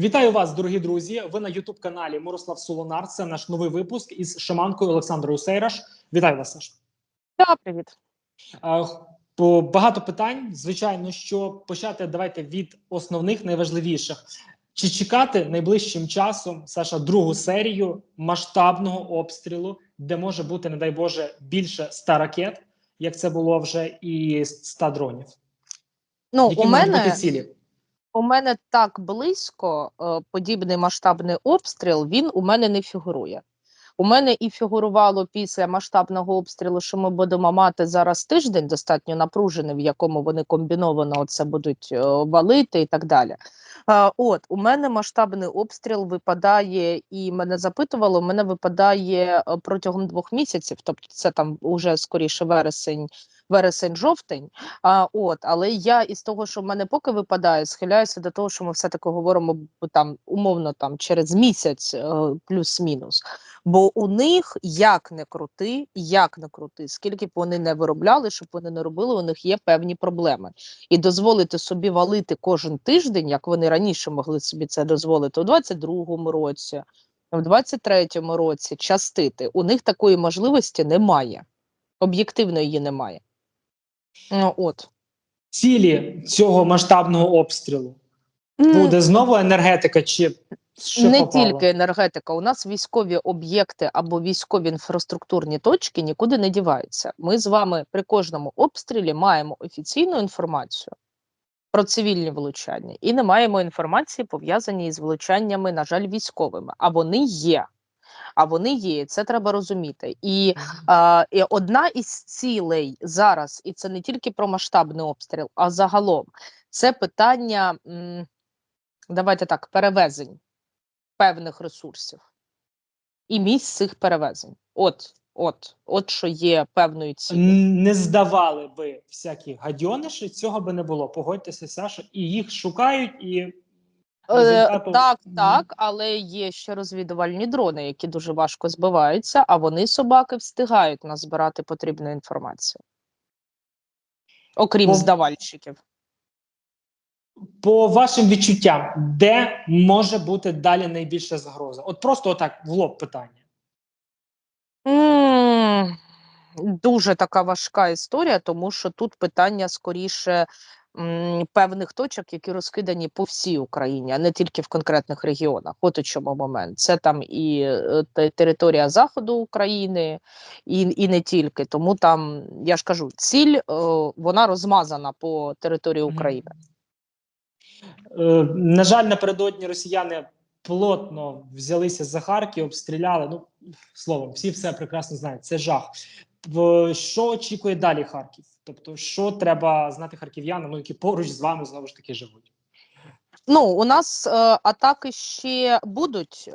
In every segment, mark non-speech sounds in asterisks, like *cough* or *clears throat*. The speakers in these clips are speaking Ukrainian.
Вітаю вас, дорогі друзі. Ви на Ютуб каналі Мирослав Солонар. Це наш новий випуск із шаманкою Олександрою Сейраш. Вітаю вас, Саш. Да, привіт. Багато питань. Звичайно, що почати давайте від основних найважливіших. Чи чекати найближчим часом, Саша, другу серію масштабного обстрілу, де може бути, не дай Боже, більше 100 ракет, як це було вже і 100 дронів? Ну, Які у мене, бути цілі? У мене так близько е, подібний масштабний обстріл, він у мене не фігурує. У мене і фігурувало після масштабного обстрілу, що ми будемо мати зараз тиждень достатньо напружений, в якому вони комбіновано це будуть е, валити і так далі. От у мене масштабний обстріл випадає, і мене запитувало. У мене випадає е, протягом двох місяців, тобто це там уже скоріше вересень, вересень-жовтень. А, от, але я із того, що в мене поки випадає, схиляюся до того, що ми все-таки говоримо там умовно там через місяць е, плюс-мінус. Бо у них як не крути, як не крути, скільки б вони не виробляли, щоб вони не робили, у них є певні проблеми. І дозволити собі валити кожен тиждень, як вони раніше могли собі це дозволити у 22-му році, в 23-му році частити. У них такої можливості немає. Об'єктивно її немає. Ну, от. Цілі цього масштабного обстрілу буде знову енергетика, чи що не попало? тільки енергетика, у нас військові об'єкти або військові інфраструктурні точки нікуди не діваються. Ми з вами при кожному обстрілі маємо офіційну інформацію про цивільні влучання і не маємо інформації, пов'язані із влучаннями, на жаль, військовими. А вони є. А вони є, це треба розуміти. І, а, і одна із цілей зараз, і це не тільки про масштабний обстріл, а загалом це питання, давайте так, перевезень певних ресурсів і місць цих перевезень. От, от, от що є певною цілею. не здавали би всякі гадьониші, цього би не було. Погодьтеся, Саша, і їх шукають, і Е, результату- так, так, але є ще розвідувальні дрони, які дуже важко збиваються, а вони собаки встигають назбирати потрібну інформацію. Окрім Бо- здавальщиків. По вашим відчуттям, де може бути далі найбільша загроза? От просто отак в лоб питання. Дуже така важка історія, тому що тут питання скоріше м, певних точок, які розкидані по всій Україні, а не тільки в конкретних регіонах. От у чому момент. Це там і е, територія заходу України, і, і не тільки. Тому там я ж кажу, ціль е, вона розмазана по території. України. На жаль, напередодні росіяни плотно взялися за Харків, обстріляли. Ну словом, всі все прекрасно знають. Це жах. Що очікує далі Харків? Тобто, що треба знати харків'янам, ну які поруч з вами знову ж таки живуть? Ну, у нас е, атаки ще будуть. Е,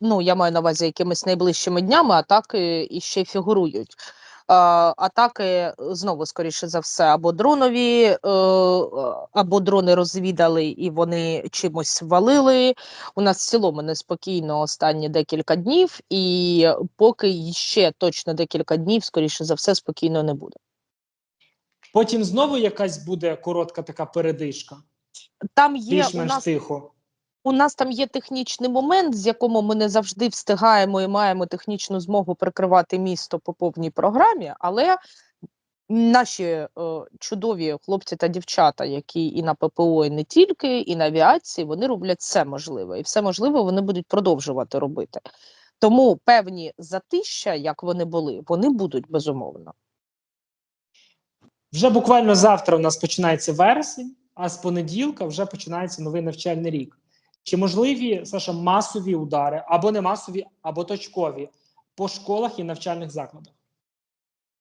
ну, я маю на увазі якимись найближчими днями, атаки іще фігурують. Атаки е, знову, скоріше за все, або дронові, е, або дрони розвідали і вони чимось валили. У нас в цілому неспокійно останні декілька днів, і поки ще точно декілька днів, скоріше за все, спокійно не буде. Потім знову якась буде коротка така передишка, Там є у нас тихо. У нас там є технічний момент, з якому ми не завжди встигаємо і маємо технічну змогу прикривати місто по повній програмі, але наші е, чудові хлопці та дівчата, які і на ППО, і не тільки, і на авіації, вони роблять все можливе, і все можливе вони будуть продовжувати робити. Тому певні затища, як вони були, вони будуть безумовно. Вже буквально завтра у нас починається вересень, а з понеділка вже починається новий навчальний рік. Чи можливі Саша масові удари або не масові, або точкові по школах і навчальних закладах?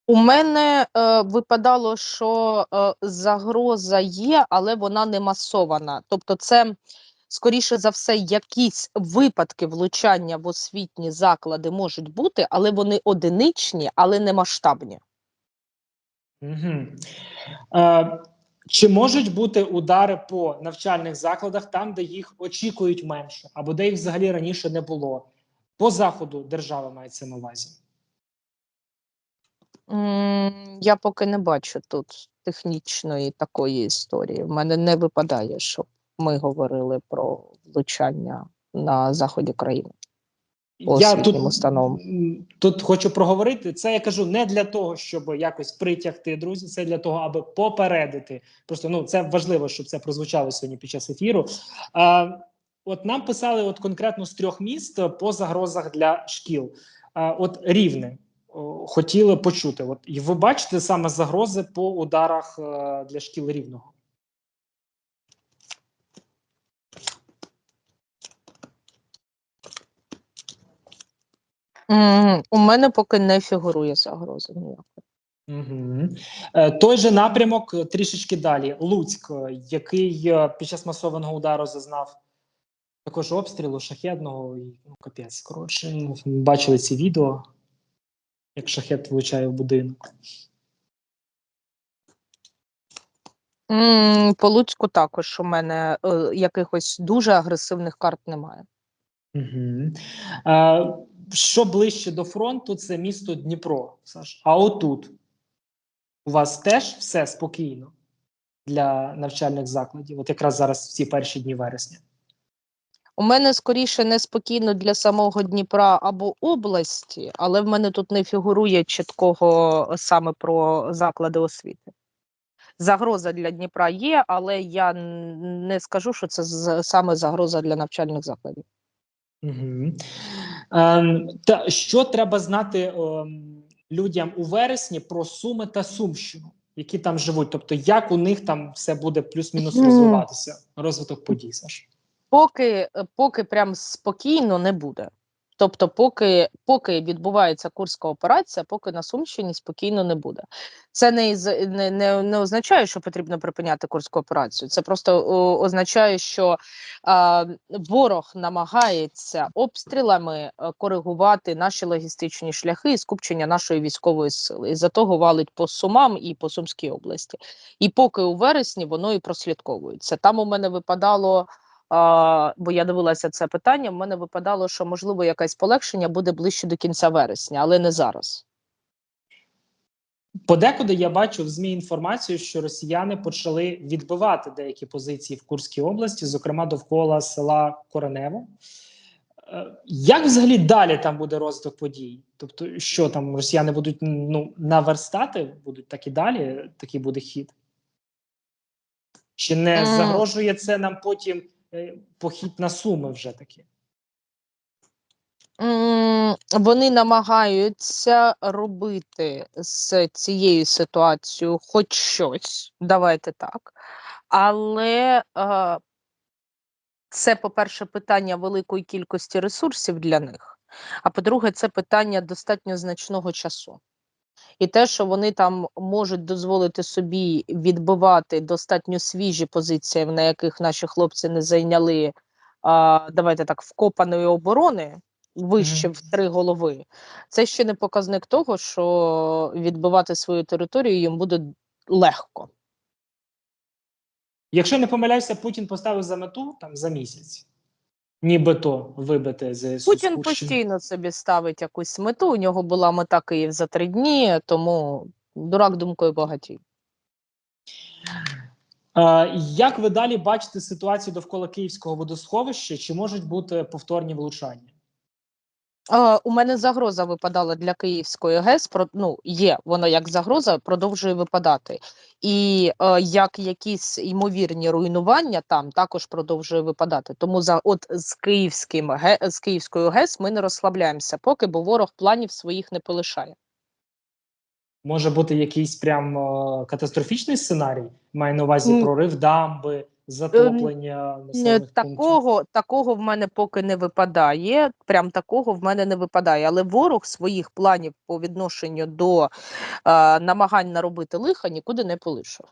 У мене е, випадало, що е, загроза є, але вона не масована. Тобто, це скоріше за все, якісь випадки влучання в освітні заклади можуть бути, але вони одиничні, але не масштабні. Угу. Е, чи можуть бути удари по навчальних закладах там, де їх очікують менше, або де їх взагалі раніше не було? По заходу держави мається на увазі. Я поки не бачу тут технічної такої історії. В мене не випадає, щоб ми говорили про влучання на заході країни. Я тут, установам. м, тут хочу проговорити. Це я кажу не для того, щоб якось притягти друзі. Це для того, аби попередити. Просто ну це важливо, щоб це прозвучало сьогодні під час ефіру. А, от нам писали от конкретно з трьох міст по загрозах для шкіл. А, от рівне хотіли почути. От і ви бачите саме загрози по ударах е, для шкіл рівного. М, У мене поки не фігурує загроза ніяка. Угу. Е, той же напрямок е, трішечки далі. Луцьк, е, який е, під час масованого удару зазнав також обстрілу шахедного і ну, капець. Коротше, ну, бачили ці відео, як шахет влучає в будинок. М, По Луцьку також у мене е, якихось дуже агресивних карт немає. Угу. Е, що ближче до фронту, це місто Дніпро. Саш. А отут у вас теж все спокійно для навчальних закладів, от якраз зараз в ці перші дні вересня. У мене скоріше неспокійно для самого Дніпра або області, але в мене тут не фігурує чіткого саме про заклади освіти. Загроза для Дніпра є, але я не скажу, що це саме загроза для навчальних закладів. Угу. Ем, та що треба знати людям у вересні про Суми та Сумщину, які там живуть? Тобто, як у них там все буде плюс-мінус розвиватися? Розвиток подій, Саш. Поки, поки прям спокійно не буде. Тобто, поки, поки відбувається Курська операція, поки на Сумщині спокійно не буде. Це не, не, не, не означає, що потрібно припиняти Курську операцію. Це просто о, означає, що а, ворог намагається обстрілами е, коригувати наші логістичні шляхи і скупчення нашої військової сили. І за того валить по Сумам і по Сумській області. І поки у вересні воно і прослідковується. Там у мене випадало. А, бо я дивилася це питання. В мене випадало, що можливо якесь полегшення буде ближче до кінця вересня, але не зараз. Подекуди я бачу в ЗМІ інформацію, що росіяни почали відбивати деякі позиції в Курській області, зокрема довкола села Коренево. Е, Як взагалі далі там буде розвиток подій? Тобто, що там росіяни будуть ну, наверстати, будуть так і далі, такий буде хід? Чи не загрожує це нам потім похід на суми вже таки? Вони намагаються робити з цією ситуацією хоч щось, давайте так. Але е, це, по-перше, питання великої кількості ресурсів для них. А по-друге, це питання достатньо значного часу. І те, що вони там можуть дозволити собі відбивати достатньо свіжі позиції, на яких наші хлопці не зайняли, а, давайте так, вкопаної оборони вище Мгм. в три голови, це ще не показник того, що відбивати свою територію їм буде легко. Якщо не помиляюся, Путін поставив за мету там за місяць, нібито вибити з Путін постійно собі ставить якусь мету. У нього була мета Київ за три дні, тому дурак думкою багатій. Як ви далі бачите ситуацію довкола Київського водосховища? Чи можуть бути повторні влучання? У мене загроза випадала для Київської ГЕС. Про ну є вона як загроза, продовжує випадати, і е, як якісь ймовірні руйнування там також продовжує випадати. Тому за от з київським з Київською ГЕС ми не розслабляємося, поки бо ворог планів своїх не полишає. Може бути якийсь прям е, катастрофічний сценарій? Маю на увазі прорив дамби, затоплення Е, населених пунктів? Такого, такого в мене поки не випадає. Прям такого в мене не випадає. Але ворог своїх планів по відношенню до е, намагань наробити лиха нікуди не полишив.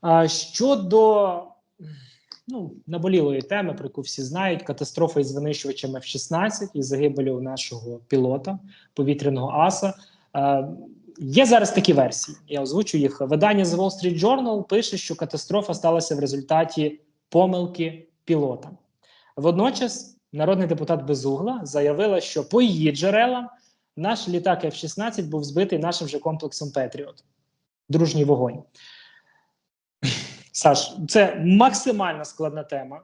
А щодо ну, наболілої теми, про яку всі знають, катастрофа із винищувачем F-16 і загибелю нашого пілота повітряного аса. Е, є зараз такі версії. Я озвучу їх. Видання The Wall Street Journal пише, що катастрофа сталася в результаті помилки пілота. Водночас, народний депутат Безугла заявила, що по її джерелам наш літак F-16 був збитий нашим же комплексом Петріот. Дружній вогонь. Саш, це максимально складна тема.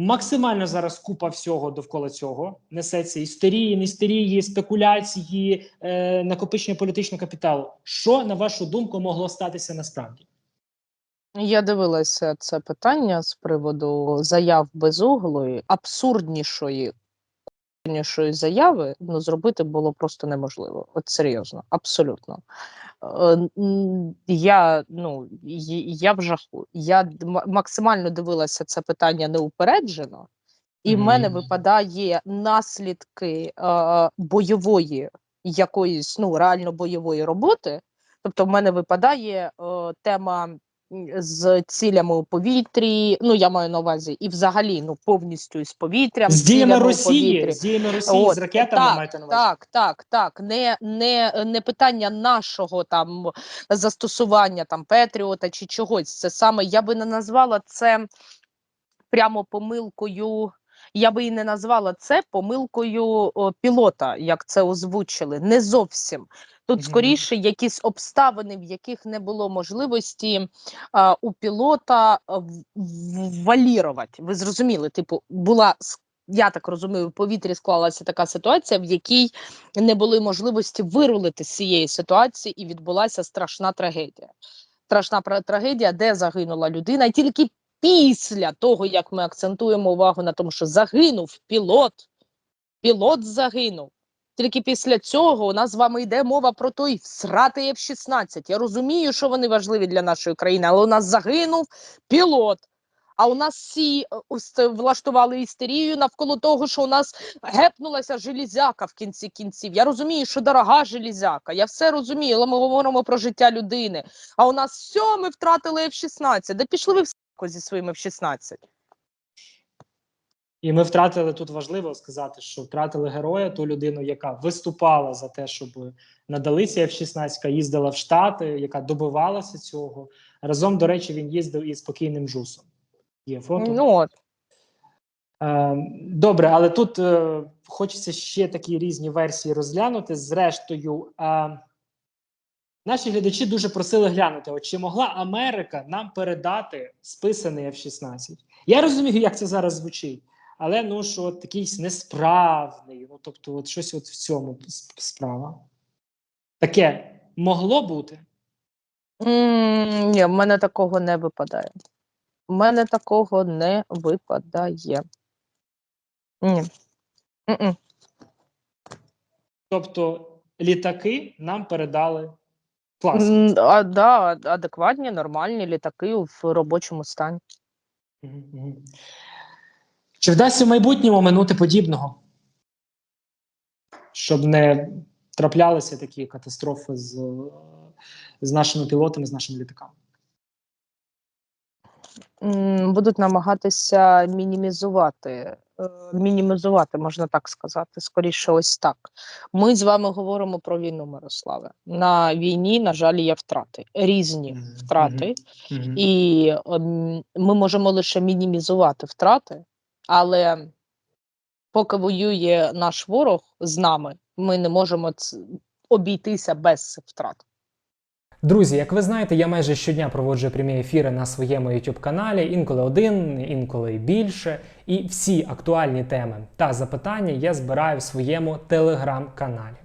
Максимально зараз купа всього довкола цього несеться істерії, нестерії, спекуляції, е, накопичення політичного капіталу. Що на вашу думку могло статися насправді? Я дивилася це питання з приводу заяв безуглої, абсурднішої абсурднішої заяви ну, зробити було просто неможливо. От серйозно, абсолютно. Е, Я ну я в жаху. Я максимально дивилася це питання неупереджено, і в мене випадає наслідки е, бойової якоїсь ну реально бойової роботи. Тобто, в мене випадає е, тема з цілями у повітрі. Ну я маю на увазі, і взагалі ну повністю з повітрям, З діями Росії, з діями Росії, От, з ракетами так, маєте на увазі? Так, так, так. Не, не, не питання нашого там застосування там Петріота чи чогось. Це саме я би не назвала це прямо помилкою. Я би і не назвала це помилкою о, пілота, як це озвучили. Не зовсім. Тут скоріше якісь обставини, в яких не було можливості а, у пілота валірувати. Ви зрозуміли? Типу, була я так розумію, в повітрі склалася така ситуація, в якій не були можливості вирулити з цієї ситуації, і відбулася страшна трагедія. Страшна трагедія, де загинула людина, і тільки після того, як ми акцентуємо увагу на тому, що загинув пілот, пілот загинув. Тільки після цього у нас з вами йде мова про той всратий F-16. Я розумію, що вони важливі для нашої країни, але у нас загинув пілот. А у нас всі е, влаштували істерію навколо того, що у нас гепнулася железяка в кінці кінців. Я розумію, що дорога железяка. Я все розумію, але ми говоримо про життя людини. А у нас все, ми втратили F-16. Де пішли ви в зі своїм F-16? І ми втратили тут важливо сказати, що втратили героя, ту людину, яка виступала за те, щоб надали ці F-16, їздила в Штати, яка добивалася цього. Разом, до речі, він їздив із спокійним жусом. Є фото. Ну от. Е, Добре, але тут е, хочеться ще такі різні версії розглянути. Зрештою, е, наші глядачі дуже просили глянути, от чи могла Америка нам передати списаний F-16. Я розумію, як це зараз звучить, але ну що от якийсь несправний, ну тобто, от щось от в цьому справа. Таке могло бути. М, Ні, в мене такого не випадає. У мене такого не випадає. Ні. М-м. Тобто, літаки нам передали класно. А, да, адекватні, нормальні літаки в робочому стані. Чи вдасться в майбутньому минути подібного? Щоб не траплялися такі катастрофи з, з нашими пілотами, з нашими літаками. Будуть намагатися мінімізувати, е, мінімізувати, можна так сказати, скоріше, ось так. Ми з вами говоримо про війну, Мирославе. На війні, на жаль, є втрати, різні втрати. Мгм. І ем, ми можемо лише мінімізувати втрати, але поки воює наш ворог з нами, ми не можемо обійтися без втрат. Друзі, як ви знаєте, я майже щодня проводжу прямі ефіри на своєму YouTube каналі, інколи один, інколи більше. І всі актуальні теми та запитання я збираю в своєму телеграм-каналі.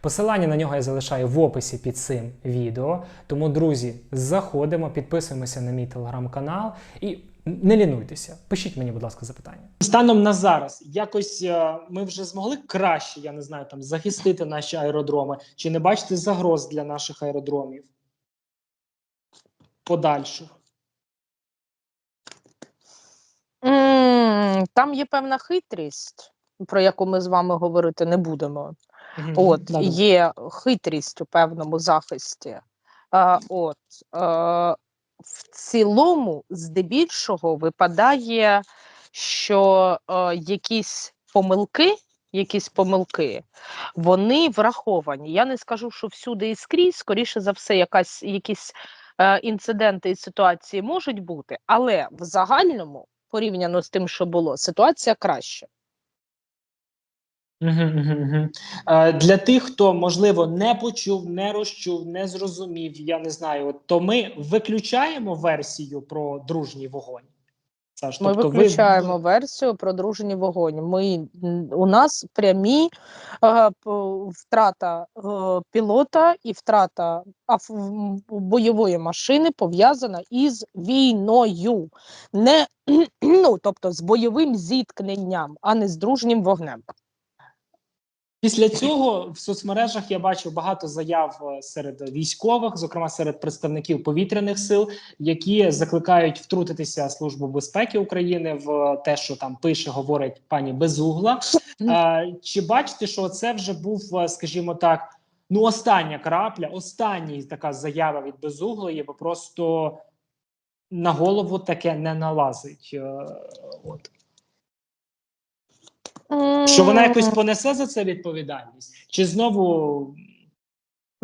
Посилання на нього я залишаю в описі під цим відео. Тому, друзі, заходимо, підписуємося на мій телеграм-канал і не лінуйтеся. Пишіть мені, будь ласка, запитання. Станом на зараз, якось е, ми вже змогли краще, я не знаю, там захистити наші аеродроми, чи не бачите загроз для наших аеродромів подальших. Там є певна хитрість, про яку ми з вами говорити не будемо. От є хитрість у певному захисті. А, от е, в цілому, здебільшого, випадає, що е, якісь помилки, якісь помилки, вони враховані. Я не скажу, що всюди і скрізь, скоріше за все, якась якісь е, інциденти і ситуації можуть бути, але в загальному, порівняно з тим, що було, ситуація краще. Е, Для тих, хто можливо не почув, не розчув, не зрозумів, я не знаю, от, то ми виключаємо версію про дружній вогонь. Саш, Ми тобто ви- виключаємо версію про дружній вогонь. Ми, у нас прямі е, втрата е, пілота і втрата бойової машини пов'язана із війною, не *clears throat* ну, тобто з бойовим зіткненням, а не з дружнім вогнем. Після цього в соцмережах я бачив багато заяв е, серед військових, зокрема серед представників повітряних сил, які закликають втрутитися Службу безпеки України в те, що там пише, говорить пані Безугла. Е, Чи бачите, що це вже був, е, скажімо так, ну остання крапля, остання така заява від Безуглої, бо просто на голову таке не налазить. Е, От. Що вона якось понесе за це відповідальність? Чи знову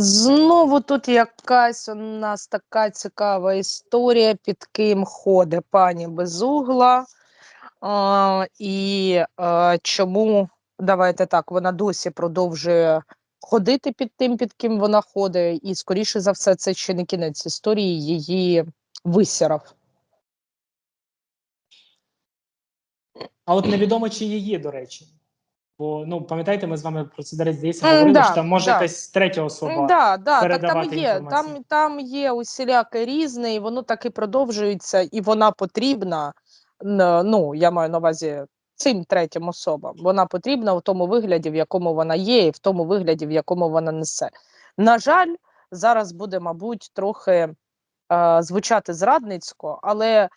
Знову тут якась у нас така цікава історія, під ким ходить пані Безугла. А, і а, чому, давайте так, вона досі продовжує ходити під тим, під ким вона ходить, і, скоріше за все, це ще не кінець історії, її висірав. А от невідомо, чи її, до речі. Бо ну пам'ятаєте, ми з вами про це десь здається говорили, да, що там може да. якась третя особа. Да, да, так там є, інформацію. там, там є усіляке різне, і воно так і продовжується, і вона потрібна. Ну, я маю на увазі цим третім особам. Вона потрібна в тому вигляді, в якому вона є, і в тому вигляді, в якому вона несе. На жаль, зараз буде, мабуть, трохи е, звучати зрадницько, але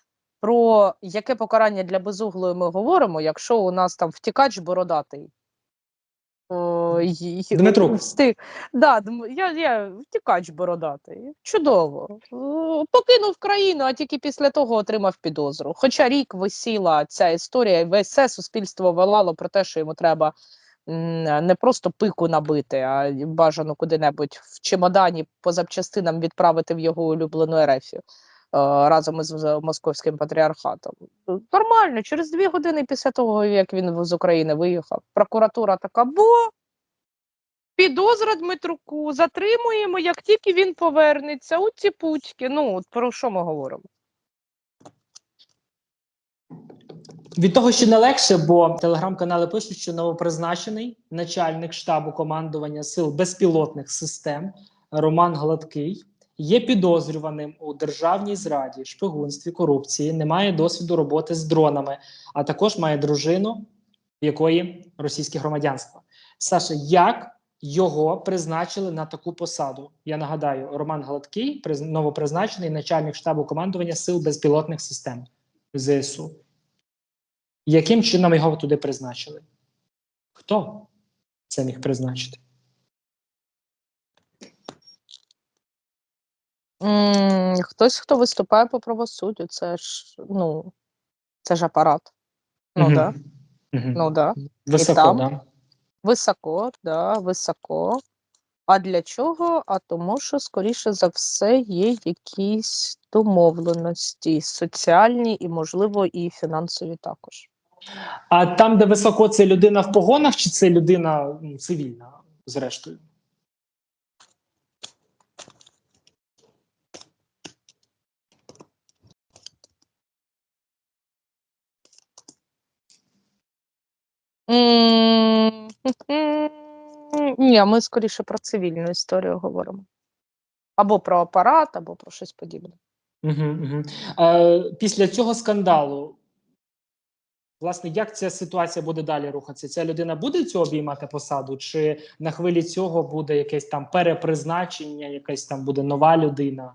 про яке покарання для безуглої ми говоримо, якщо у нас там втікач бородатий. Дмитрук. Да, я, я втікач бородатий. Чудово. Покинув країну, а тільки після того отримав підозру. Хоча рік висіла ця історія, і весь все суспільство волало про те, що йому треба не просто пику набити, а бажано куди-небудь в чемодані по запчастинам відправити в його улюблену Ерефію. Е, Разом із московським патріархатом. Нормально, через дві години після того, як він з України виїхав, прокуратура така, бо Підозра Дмитруку, затримуємо, як тільки він повернеться. У ці пучки. Ну, от про що ми говоримо? Від того, що не легше, бо телеграм-канали пишуть, що новопризначений начальник штабу командування сил безпілотних систем Роман Гладкий є підозрюваним у державній зраді, шпигунстві, корупції, не має досвіду роботи з дронами, а також має дружину, в якої російське громадянство. Саша, як його призначили на таку посаду? Я нагадаю, Роман Гладкий, новопризначений начальник штабу командування сил безпілотних систем ЗСУ. Яким чином його туди призначили? Хто це міг призначити? М хтось, хто виступає по правосуддю, це ж ну, це ж апарат. Ну Мгм. да, Мгм. ну да. Високо, там? да. Високо, да, високо. А для чого? А тому, що, скоріше за все, є якісь домовленості соціальні і, можливо, і фінансові також. А там, де високо, це людина в погонах, чи це людина ну, цивільна, зрештою? Ні, ми скоріше про цивільну історію говоримо. Або про апарат, або про щось подібне. Угу, угу. Е, після цього скандалу, власне, як ця ситуація буде далі рухатися? Ця людина буде цього обіймати посаду, чи на хвилі цього буде якесь там перепризначення, якась там буде нова людина?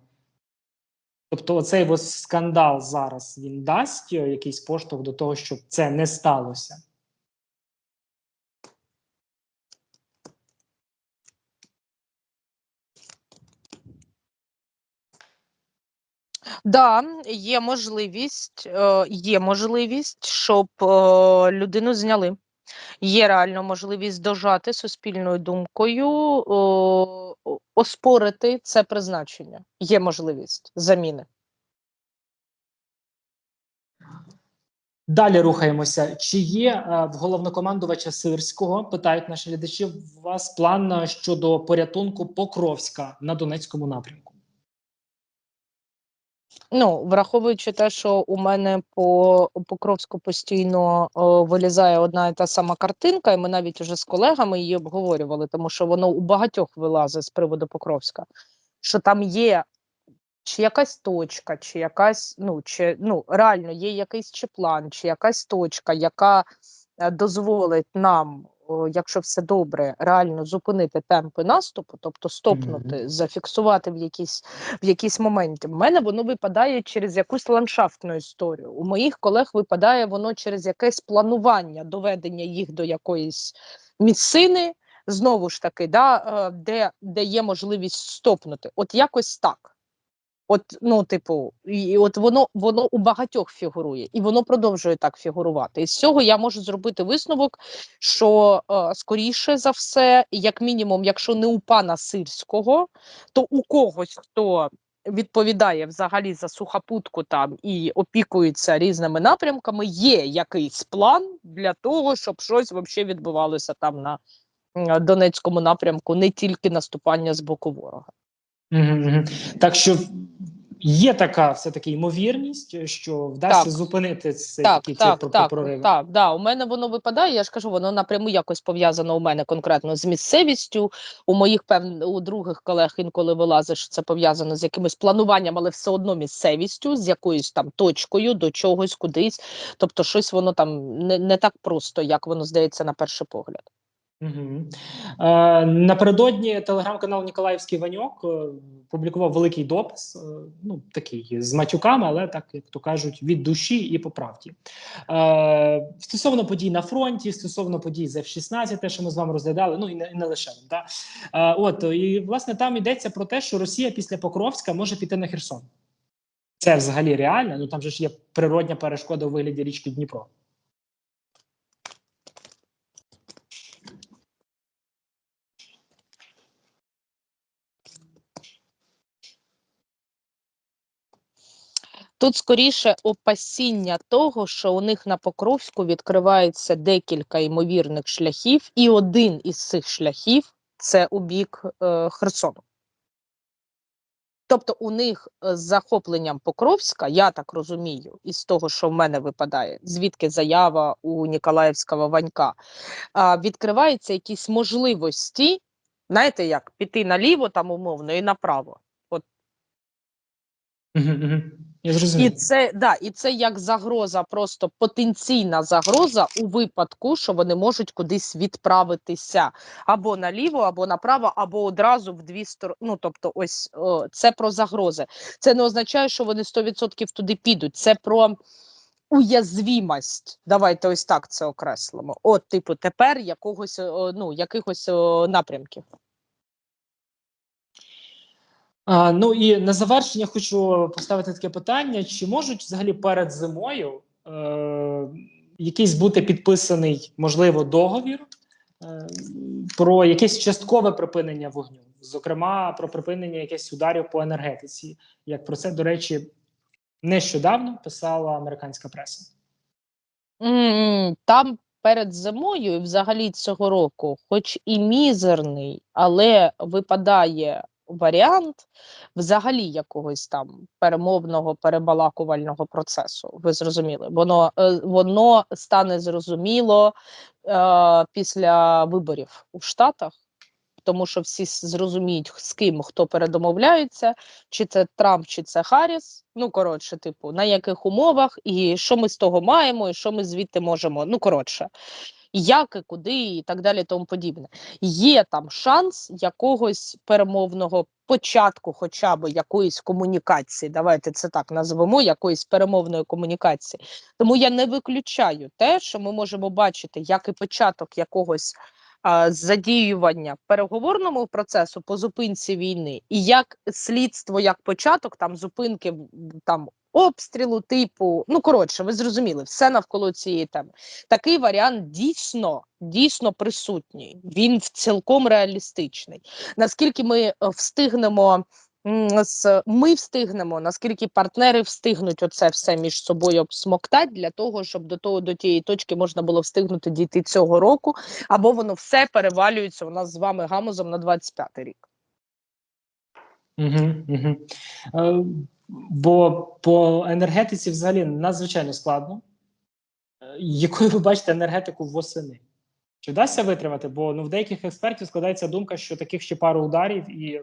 Тобто, оцей ось скандал зараз він дасть якийсь поштовх до того, щоб це не сталося. Да, є можливість, е, є можливість, щоб е, людину зняли. Є реально можливість дожати суспільною думкою, о- оспорити це призначення. Є можливість заміни. Далі рухаємося. Чи є е, в головнокомандувача Сирського, питають наші глядачі, у вас план е, щодо порятунку Покровська на Донецькому напрямку? Ну, враховуючи те, що у мене по Покровську постійно о, вилізає одна і та сама картинка, і ми навіть уже з колегами її обговорювали, тому що воно у багатьох вилазить з приводу Покровська, що там є чи якась точка, чи якась, ну, чи ну реально є якийсь чи план, чи якась точка, яка е, дозволить нам, якщо все добре, реально зупинити темпи наступу, тобто стопнути, зафіксувати в якісь в якісь моменти. В мене воно випадає через якусь ландшафтну історію. У моїх колег випадає воно через якесь планування доведення їх до якоїсь місцини. Знову ж таки, да, е, де, де є можливість стопнути. От якось так. От, ну, типу, і от воно воно у багатьох фігурує, і воно продовжує так фігурувати. І з цього я можу зробити висновок, що е, скоріше за все, як мінімум, якщо не у пана Сирського, то у когось, хто відповідає взагалі за сухопутку там і опікується різними напрямками, є якийсь план для того, щоб щось взагалі відбувалося там на Донецькому напрямку, не тільки наступання з боку ворога. Так що є така все-таки ймовірність, що вдасться Так. зупинити цей Так, такий так, цей так, прорив. так, да. У мене воно випадає. Я ж кажу, воно напряму якось пов'язано у мене конкретно з місцевістю. У моїх певн... у других колег інколи вилазить, що це пов'язано з якимось плануванням, але все одно місцевістю, з якоюсь там точкою до чогось, кудись. Тобто, щось воно там не, не так просто, як воно здається на перший погляд. Угу. Е, напередодні телеграм-канал Ніколаївський Ваньок е, публікував великий допис, е, ну такий з матюками, але так як то кажуть, від душі і по правді. Е, стосовно подій на фронті, стосовно подій з F-16, те, що ми з вами розглядали, ну і не, і не лише да? е, от і власне там йдеться про те, що Росія після Покровська може піти на Херсон. Це взагалі реально. Ну там же ж є природня перешкода у вигляді річки Дніпро. Тут скоріше опасіння того, що у них на Покровську відкривається декілька ймовірних шляхів, і один із цих шляхів це у бік е, Херсону. Тобто у них е, з захопленням Покровська, я так розумію, із того, що в мене випадає, звідки заява у Ніколаївського Ванька, відкриваються якісь можливості, знаєте, як піти наліво там умовно і направо. Угу, Я І це да, і це як загроза, просто потенційна загроза у випадку, що вони можуть кудись відправитися або наліво, або направо, або одразу в дві сторони. Ну тобто, ось о, це про загрози. Це не означає, що вони 100% туди підуть. Це про уязвімость. Давайте ось так це окреслимо. От, типу, тепер якогось ну якихось напрямків. А, ну і на завершення хочу поставити таке питання: чи можуть взагалі перед зимою е, якийсь бути підписаний, можливо, договір е, про якесь часткове припинення вогню, зокрема про припинення якихось ударів по енергетиці, як про це, до речі, нещодавно писала американська преса. Там перед зимою і взагалі цього року, хоч і мізерний, але випадає варіант взагалі якогось там перемовного перебалакувального процесу. Ви зрозуміли? Воно, е, воно стане зрозуміло е, після виборів у Штатах. Тому що всі зрозуміють, з ким хто передомовляється, чи це Трамп, чи це Харріс. Ну коротше, типу, на яких умовах, і що ми з того маємо, і що ми звідти можемо. Ну коротше, як і куди, і так далі, тому подібне. Є там шанс якогось перемовного початку, хоча б якоїсь комунікації. Давайте це так назвемо, якоїсь перемовної комунікації. Тому я не виключаю те, що ми можемо бачити, як і початок якогось задіювання переговорному процесу по зупинці війни, і як слідство, як початок там зупинки там обстрілу, типу, ну коротше, ви зрозуміли, все навколо цієї теми. Такий варіант дійсно дійсно присутній. Він цілком реалістичний. Наскільки ми е, встигнемо ми встигнемо, наскільки партнери встигнуть оце все між собою обсмоктати для того, щоб до того до тієї точки можна було встигнути дійти цього року, або воно все перевалюється у нас з вами гамузом на 25 рік. Угу, угу. Бо по енергетиці взагалі надзвичайно складно. Е, якою ви бачите енергетику восени? Чи вдасться витримати? Бо ну, в деяких експертів складається думка, що таких ще пару ударів і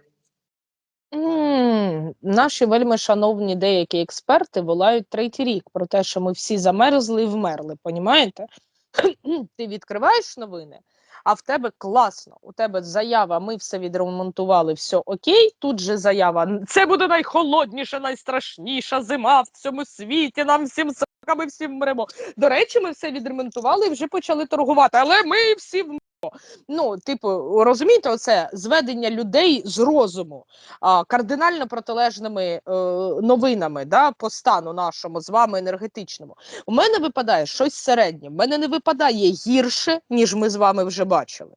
М, Наші вельми шановні деякі експерти волають третій рік про те, що ми всі замерзли і вмерли. Понімаєте? *clears throat* Ти відкриваєш новини, а в тебе класно. У тебе заява, ми все відремонтували, все окей. Тут же заява. Це буде найхолодніша, найстрашніша зима в цьому світі. Нам всім ми всі вмремо. До речі, ми все відремонтували і вже почали торгувати. Але ми всі. Ну, типу, розумієте, оце зведення людей з розуму а, кардинально протилежними е, новинами да, по стану нашому з вами енергетичному. У мене випадає щось середнє. У мене не випадає гірше, ніж ми з вами вже бачили.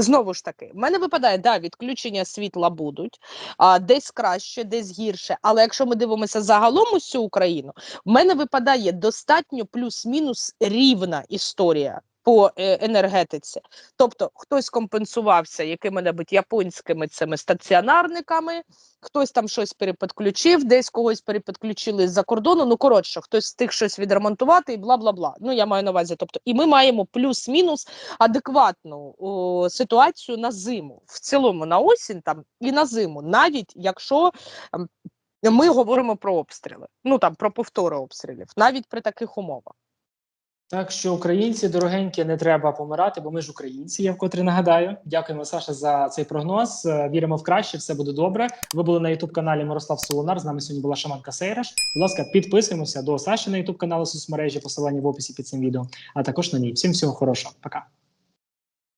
Знову ж таки, в мене випадає, да, відключення світла будуть, а, десь краще, десь гірше. Але якщо ми дивимося загалом усю Україну, в мене випадає достатньо плюс-мінус рівна історія по е, енергетиці. Тобто хтось компенсувався якими-небудь японськими цими стаціонарниками, хтось там щось перепідключив, десь когось перепідключили з-за кордону. Ну коротше, хтось встиг щось відремонтувати і бла бла бла. Ну я маю на увазі. Тобто, і ми маємо плюс-мінус адекватну о, ситуацію на зиму, в цілому на осінь там і на зиму, навіть якщо. ем, Ми говоримо про обстріли, ну там про повтори обстрілів, навіть при таких умовах. Так що українці дорогенькі, не треба помирати, бо ми ж українці. Я вкотре нагадаю. Дякуємо, Саша, за цей прогноз. Е, Віримо в краще, все буде добре. Ви були на ютуб каналі Мирослав Солонар. З нами сьогодні була Шаманка Сейраш. Будь ласка, підписуємося до Саші на ютуб каналу соцмережі. Посилання в описі під цим відео, а також на мій. Всім всього хорошого. Пока.